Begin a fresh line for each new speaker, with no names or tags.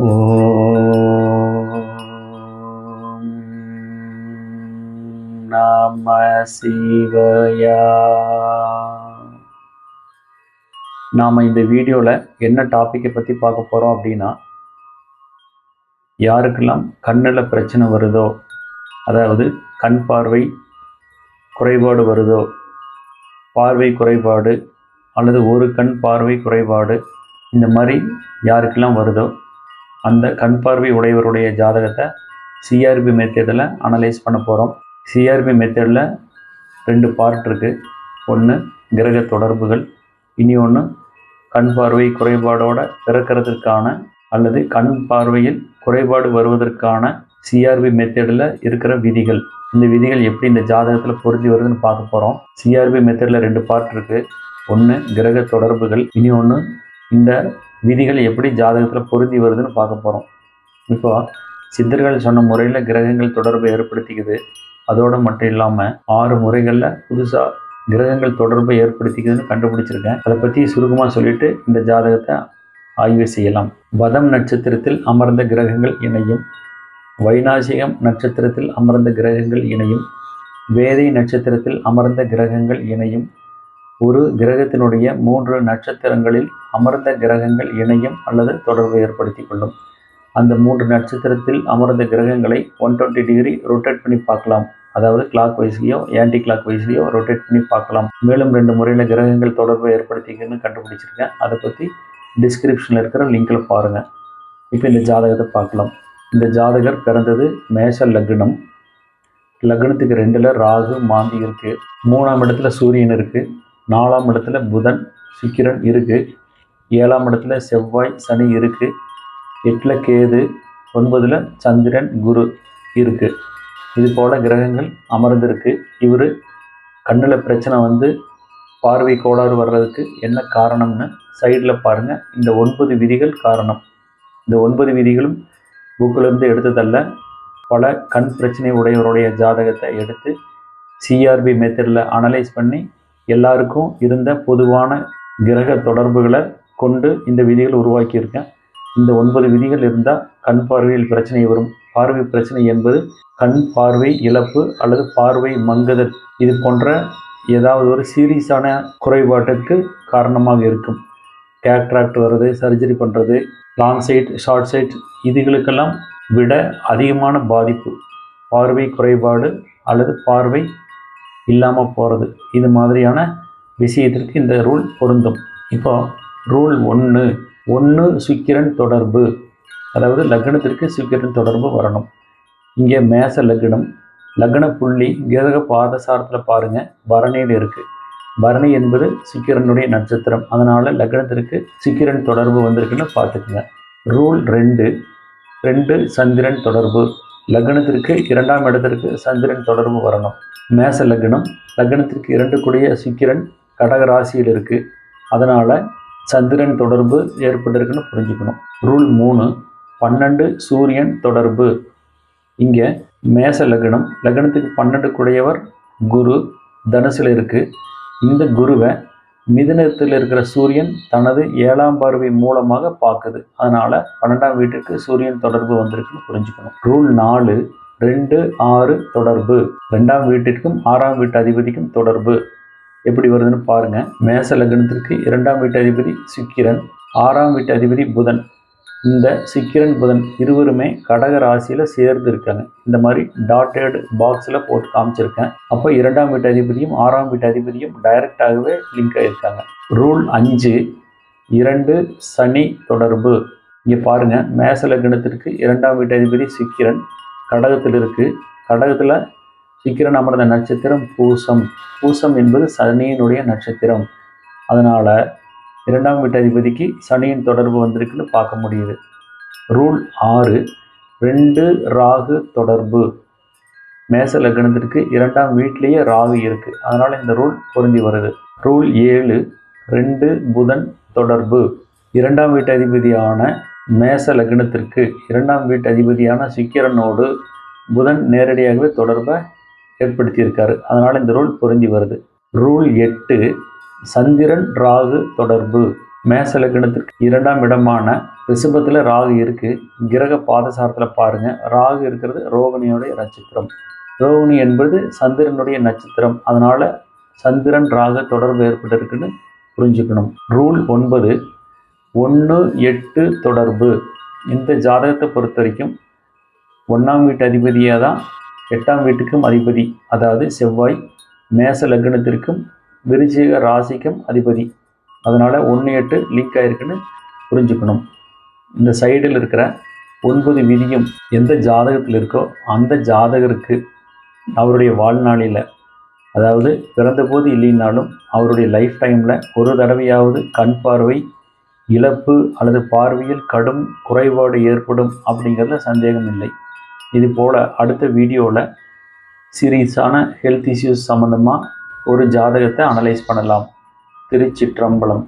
ஓம் நம சிவயா. நாம் இந்த வீடியோவில் என்ன டாப்பிக்கை பற்றி பார்க்க போகிறோம் அப்படின்னா யாருக்கெல்லாம் கண்ணில் பிரச்சனை வருதோ அதாவது கண் பார்வை குறைபாடு வருதோ பார்வை குறைபாடு அல்லது ஒரு கண் பார்வை குறைபாடு இந்த மாதிரி யாருக்கெல்லாம் வருதோ அந்த கண் பார்வை உடையவருடைய ஜாதகத்தை சிஆர்பி மெத்தேடில் அனலைஸ் பண்ண போகிறோம் சிஆர்பி மெத்தேடில் ரெண்டு பார்ட் இருக்குது ஒன்று கிரக தொடர்புகள் இனி ஒன்று கண் பார்வை குறைபாடோடு பிறக்கிறதுக்கான அல்லது கண் பார்வையில் குறைபாடு வருவதற்கான சிஆர்பி மெத்தடில் இருக்கிற விதிகள். இந்த விதிகள் எப்படி இந்த ஜாதகத்தில் பொருந்தி வருதுன்னு பார்க்க போகிறோம் சிஆர்பி மெத்தடில் ரெண்டு பார்ட் இருக்குது ஒன்று கிரக தொடர்புகள் இனி ஒன்று இந்த விதிகள் எப்படி ஜாதகத்தில் பொருந்தி வருதுன்னு பார்க்க போகிறோம் இப்போ சித்தர்கள் சொன்ன முறையில் கிரகங்கள் தொடர்பை ஏற்படுத்திக்குது. அதோடு மட்டும் இல்லாமல் ஆறு முறைகளில் புதுசாக கிரகங்கள் தொடர்பை ஏற்படுத்திக்குதுன்னு கண்டுபிடிச்சிருக்கேன். அதை பற்றி சுருக்கமாக சொல்லிட்டு இந்த ஜாதகத்தை ஆய்வு செய்யலாம். வதம் நட்சத்திரத்தில் அமர்ந்த கிரகங்கள் இணையும். வைநாசிகம் நட்சத்திரத்தில் அமர்ந்த கிரகங்கள் இணையும். வேதை நட்சத்திரத்தில் அமர்ந்த கிரகங்கள் இணையும். ஒரு கிரகத்தினுடைய மூன்று நட்சத்திரங்களில் அமர்ந்த கிரகங்கள் இணையும் அல்லது தொடர்பு ஏற்படுத்தி கொள்ளும். அந்த மூன்று நட்சத்திரத்தில் அமர்ந்த கிரகங்களை ஒன் டுவெண்ட்டி டிகிரி ரொட்டேட் பண்ணி பார்க்கலாம். அதாவது கிளாக் வைஸ்லேயோ ஆன்டி கிளாக் வைஸ்லேயோ ரொட்டேட் பண்ணி பார்க்கலாம். மேலும் ரெண்டு முறையில் கிரகங்கள் தொடர்பை ஏற்படுத்திக்கன்னு கண்டுபிடிச்சிருக்கேன். அதை பற்றி டிஸ்கிரிப்ஷனில் இருக்கிற லிங்கில் பாருங்கள் இப்போ இந்த ஜாதகத்தை பார்க்கலாம். இந்த ஜாதகர் பிறந்தது மேஷ லக்னம். லக்னத்துக்கு ரெண்டில் ராகு மாந்தி இருக்குது மூணாம் இடத்துல சூரியன் இருக்குது நாலாம் இடத்துல புதன் சுக்கிரன் இருக்குது ஏழாம் இடத்துல செவ்வாய் சனி இருக்குது எட்டில் கேது ஒன்பதில் சந்திரன் குரு இருக்குது இது போல் கிரகங்கள் அமர்ந்திருக்கு. இவர் கண்ணில் பிரச்சனை வந்து பார்வை கோளாறு வர்றதுக்கு என்ன காரணம்னு சைடில் பாருங்கள் இந்த ஒன்பது விதிகள் காரணம். இந்த ஒன்பது விதிகளும் புக்கிலிருந்து எடுத்ததல்ல. பல கண் பிரச்சனை உடையவருடைய ஜாதகத்தை எடுத்து சிஆர்பி மெத்தடில் அனலைஸ் பண்ணி எல்லாருக்கும் இருந்த பொதுவான கிரக தொடர்புகளை கொண்டு இந்த விதிகள் உருவாக்கியிருக்கேன். இந்த ஒன்பது விதிகள் இருந்தால் கண் பார்வையில் பிரச்சனை வரும். பார்வை பிரச்சனை என்பது கண் பார்வை இழப்பு அல்லது பார்வை மங்குதல். இது போன்ற ஏதாவது ஒரு சீரியஸான குறைபாட்டிற்கு காரணமாக இருக்கும். கேட்ராக்ட் வர்றது சர்ஜரி பண்ணுறது லாங் சைட் ஷார்ட் சைட் இதுகளுக்கெல்லாம் விட அதிகமான பாதிப்பு. பார்வை குறைபாடு அல்லது பார்வை இல்லாமல் போகிறது இது மாதிரியான விஷயத்திற்கு இந்த ரூல் பொருந்தும். இப்போ ரூல் ஒன்று ஒன்று சுக்கிரன் தொடர்பு. அதாவது லக்னத்திற்கு சுக்கிரன் தொடர்பு வரணும். இங்கே மேச லக்னம். லக்ன புள்ளி கிரக பாதசாரத்தில் பாருங்கள் பரணியில் இருக்குது பரணி என்பது சுக்கிரனுடைய நட்சத்திரம். அதனால் லக்னத்திற்கு சுக்கிரன் தொடர்பு வந்திருக்குன்னு பார்த்துக்குங்க. ரூல் ரெண்டு ரெண்டு சந்திரன் தொடர்பு. லக்னத்திற்கு இரண்டாம் இடத்திற்கு சந்திரன் தொடர்பு வரணும். மேச லக்னம் லக்னத்திற்கு இரண்டு கூடிய சுக்கிரன் கடக ராசியில் இருக்குது அதனால் சந்திரன் தொடர்பு ஏற்பட்டிருக்குன்னு புரிஞ்சுக்கணும். ரூல் மூணு பன்னெண்டு சூரியன் தொடர்பு. இங்கே மேச லக்னம் லக்னத்துக்கு பன்னெண்டு கூடையவர் குரு தனுசில் இருக்குது இந்த குருவை மிதுனத்தில் இருக்கிற சூரியன் தனது ஏழாம் பார்வை மூலமாக பார்க்குது. அதனால் பன்னெண்டாம் வீட்டுக்கு சூரியன் தொடர்பு வந்திருக்குன்னு புரிஞ்சுக்கணும். ரூல் நாலு ரெண்டு ஆறு தொடர்பு. ரெண்டாம் வீட்டிற்கும் ஆறாம் வீட்டு அதிபதிக்கும் தொடர்பு. எப்படி வருதுன்னு பாருங்கள் மேச லக்னத்திற்கு இரண்டாம் வீட்டு அதிபதி சுக்கிரன் ஆறாம் வீட்டு அதிபதி புதன். இந்த சிக்கிரன் புதன் இருவருமே கடக ராசியில் சேர்ந்து இருக்காங்க இந்த மாதிரி டாட்டட் பாக்ஸில் போட்டு காமிச்சிருக்கேன். அப்போ இரண்டாம் வீட்டு அதிபதியும் ஆறாம் வீட்டு அதிபதியும் டைரக்டாகவே லிங்க் ஆகியிருக்காங்க ரூல் அஞ்சு இரண்டு சனி தொடர்பு. இங்கே பாருங்கள் மேச லக்னத்திற்கு இரண்டாம் வீட்டு அதிபதி சிக்கிரன் கடகத்தில் இருக்குது கடகத்தில் சிக்கிரன் அமர்ந்த நட்சத்திரம் பூசம். பூசம் என்பது சனியினுடைய நட்சத்திரம். அதனால் இரண்டாம் வீட்டு அதிபதிக்கு சனியின் தொடர்பு வந்திருக்குன்னு பார்க்க முடியுது. ரூல் ஆறு ரெண்டு ராகு தொடர்பு. மேச லக்னத்திற்கு இரண்டாம் வீட்டிலேயே ராகு இருக்குது அதனால் இந்த ரூல் பொருந்தி வருது. ரூல் ஏழு ரெண்டு புதன் தொடர்பு. இரண்டாம் வீட்டு அதிபதியான மேச லக்னத்திற்கு இரண்டாம் வீட்டு அதிபதியான சிக்கிரனோடு புதன் நேரடியாகவே தொடர்பை ஏற்படுத்தியிருக்காரு. அதனால் இந்த ரூல் பொருந்தி வருது. ரூல் எட்டு சந்திரன் ராகு தொடர்பு. மேச லக்னத்திற்கு இரண்டாம் இடமான ரிஷபத்தில் ராகு இருக்குது கிரக பாதசாரத்தில் பாருங்கள் ராகு இருக்கிறது ரோகிணியோடைய நட்சத்திரம். ரோகிணி என்பது சந்திரனுடைய நட்சத்திரம். அதனால் சந்திரன் ராக தொடர்பு ஏற்பட்டிருக்குன்னு புரிஞ்சுக்கணும். ரூல் ஒன்பது ஒன்று எட்டு தொடர்பு. இந்த ஜாதகத்தை பொறுத்த வரைக்கும் ஒன்றாம் வீட்டு அதிபதியாக தான் எட்டாம் வீட்டுக்கும் அதிபதி. அதாவது செவ்வாய் மேச லக்னத்திற்கும் விருச்சிக ராசிக்கும் அதிபதி. அதனால் ஒன்று எட்டு லீக் ஆயிருக்குன்னு புரிஞ்சுக்கணும். இந்த சைடில் இருக்கிற ஒன்பது விதியும் எந்த ஜாதகத்தில் இருக்கோ அந்த ஜாதகருக்கு அவருடைய வாழ்நாளில் அதாவது பிறந்தபோது இல்லைனாலும் அவருடைய லைஃப் டைமில் ஒரு தடவையாவது கண் பார்வை இழப்பு அல்லது பார்வையில் கடும் குறைபாடு ஏற்படும் அப்படிங்கிறதுல சந்தேகம் இல்லை. இது போல் அடுத்த வீடியோவில் சீரியஸான ஹெல்த் இஷ்யூஸ் சம்மந்தமாக ஒரு ஜாதகத்தை அனலைஸ் பண்ணலாம். திருச்சிற்றம்பலம்.